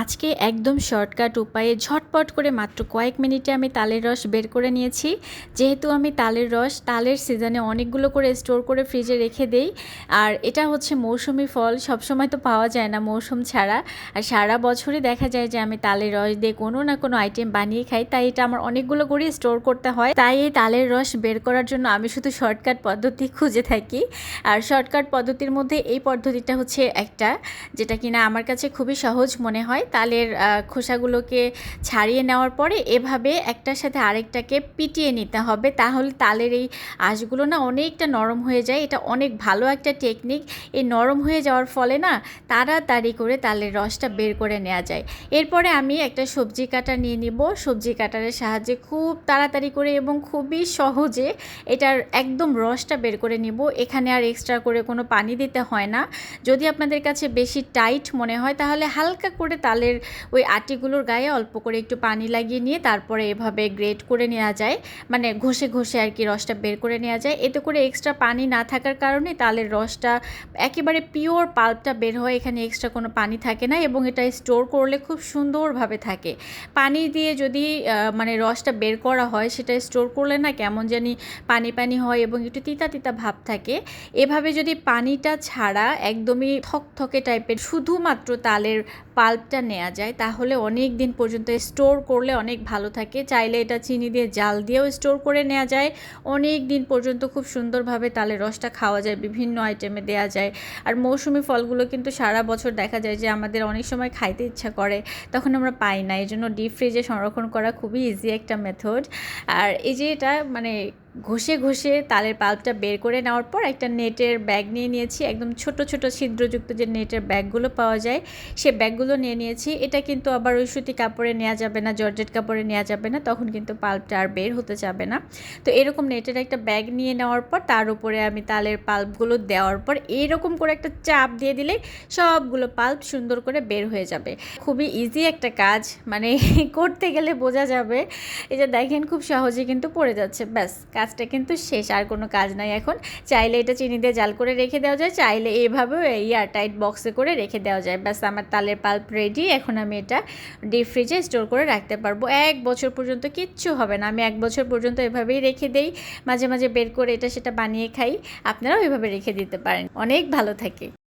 আজকে একদম শর্টকাট উপায়ে ঝটপট করে মাত্র কয়েক মিনিটে আমি তালের রস বের করে নিয়েছি। যেহেতু আমি তালের রস তালের সিজনে অনেকগুলো করে স্টোর করে ফ্রিজে রেখে দেই। আর এটা হচ্ছে মৌসুমি ফল, সবসময় তো পাওয়া যায় না মৌসুম ছাড়া। আর সারা বছরই দেখা যায় যে আমি তালের রস দিয়ে কোনো না কোনো আইটেম বানিয়ে খাই, তাই এটা আমার অনেকগুলো করে স্টোর করতে হয়। তাই এই তালের রস বের করার জন্য আমি শুধু শর্টকাট পদ্ধতি খুঁজে থাকি। আর শর্টকাট পদ্ধতির মধ্যে এই পদ্ধতিটা হচ্ছে একটা, যেটা কিনা আমার কাছে খুবই সহজ মনে হয়। তালের খোসাগুলোকে ছাড়িয়ে নেওয়ার পরে এভাবে একটার সাথে আরেকটাকে পিটিয়ে নিতে হবে। তাহলে তালের এই আঁশগুলো না অনেকটা নরম হয়ে যায়। এটা অনেক ভালো একটা টেকনিক এই নরম হয়ে যাওয়ার ফলে না তাড়াতাড়ি করে তালের রসটা বের করে নেওয়া যায়। এরপরে আমি একটা সবজি কাটা নিয়ে নিব। সবজি কাটারের সাহায্যে খুব তাড়াতাড়ি করে এবং খুবই সহজে এটার একদম রসটা বের করে নিব। এখানে আর এক্সট্রা করে কোনো পানি দিতে হয় না। যদি আপনাদের কাছে বেশি টাইট মনে হয়, তাহলে হালকা করে তালের ওই আটিগুলোর গায়ে অল্প করে একটু পানি লাগিয়ে নিয়ে তারপরে এভাবে গ্রেট করে নেওয়া যায়। মানে ঘষে ঘষে আর কি রসটা বের করে নেওয়া যায়। এতে করে এক্সট্রা পানি না থাকার কারণে তালের রসটা একেবারে পিওর পাল্পটা বের হয় এখানে এক্সট্রা কোনো পানি থাকে না এবং এটা স্টোর করলে খুব সুন্দরভাবে থাকে। পানি দিয়ে যদি মানে রসটা বের করা হয় সেটা স্টোর করলে না কেমন জানি পানি পানি হয় এবং একটু তিতা তিতা ভাব থাকে। এভাবে যদি পানিটা ছাড়া একদমই থকথকে টাইপের শুধুমাত্র তালের পাল্পটা নেওয়া যায়, তাহলে অনেক দিন পর্যন্ত স্টোর করলে অনেক ভালো থাকে। চাইলে এটা চিনি দিয়ে জাল দিয়েও স্টোর করে নেওয়া যায়। অনেক দিন পর্যন্ত খুব সুন্দরভাবে তালের রসটা খাওয়া যায়, বিভিন্ন আইটেমে দেওয়া যায়। আর মৌসুমি ফলগুলো কিন্তু সারা বছর দেখা যায় যে আমাদের অনেক সময় খাইতে ইচ্ছা করে, তখন আমরা পাই না। এই জন্য ডিপ ফ্রিজে সংরক্ষণ করা খুবই ইজি একটা মেথড আর এই যে এটা মানে ঘষে ঘষে তালের পাল্পটা বের করে নেওয়ার পর একটা নেটের ব্যাগ নিয়ে নিয়েছি। একদম ছোট ছোট ছিদ্রযুক্ত যে নেটের ব্যাগগুলো পাওয়া যায়, সে ব্যাগগুলো নিয়ে নিয়েছি। এটা কিন্তু আবার ওই সুতি কাপড়ে নেওয়া যাবে না, জর্জেট কাপড়ে নেওয়া যাবে না, তখন কিন্তু পাল্পটা আর বের হতে যাবে না। তো এরকম নেটের একটা ব্যাগ নিয়ে নেওয়ার পর, তার উপরে আমি তালের পাল্পগুলো দেওয়ার পর, এরকম করে একটা চাপ দিয়ে দিলে সবগুলো পাল্প সুন্দর করে বের হয়ে যাবে। খুবই ইজি একটা কাজ মানে করতে গেলে বোঝা যাবে। এই যে দেখেন, খুব সহজে কিন্তু পড়ে যাচ্ছে। ব্যাস কাজটা কিন্তু শেষ, আর কোনো কাজ নাই এখন। চাইলে এটা চিনি দিয়ে জাল করে রেখে দেওয়া যায়, চাইলে এইভাবেও এয়ার টাইট বক্সে করে রেখে দেওয়া যায়। ব্যাস, আমার তালের পাল্প রেডি এখন আমি এটা ডিপ ফ্রিজে স্টোর করে রাখতে পারব। এক বছর পর্যন্ত কিচ্ছু হবে না, আমি এক বছর পর্যন্ত এভাবেই রেখে দেই, মাঝে মাঝে বের করে এটা সেটা বানিয়ে খাই। আপনারাও এভাবে রেখে দিতে পারেন। অনেক ভালো থাকে।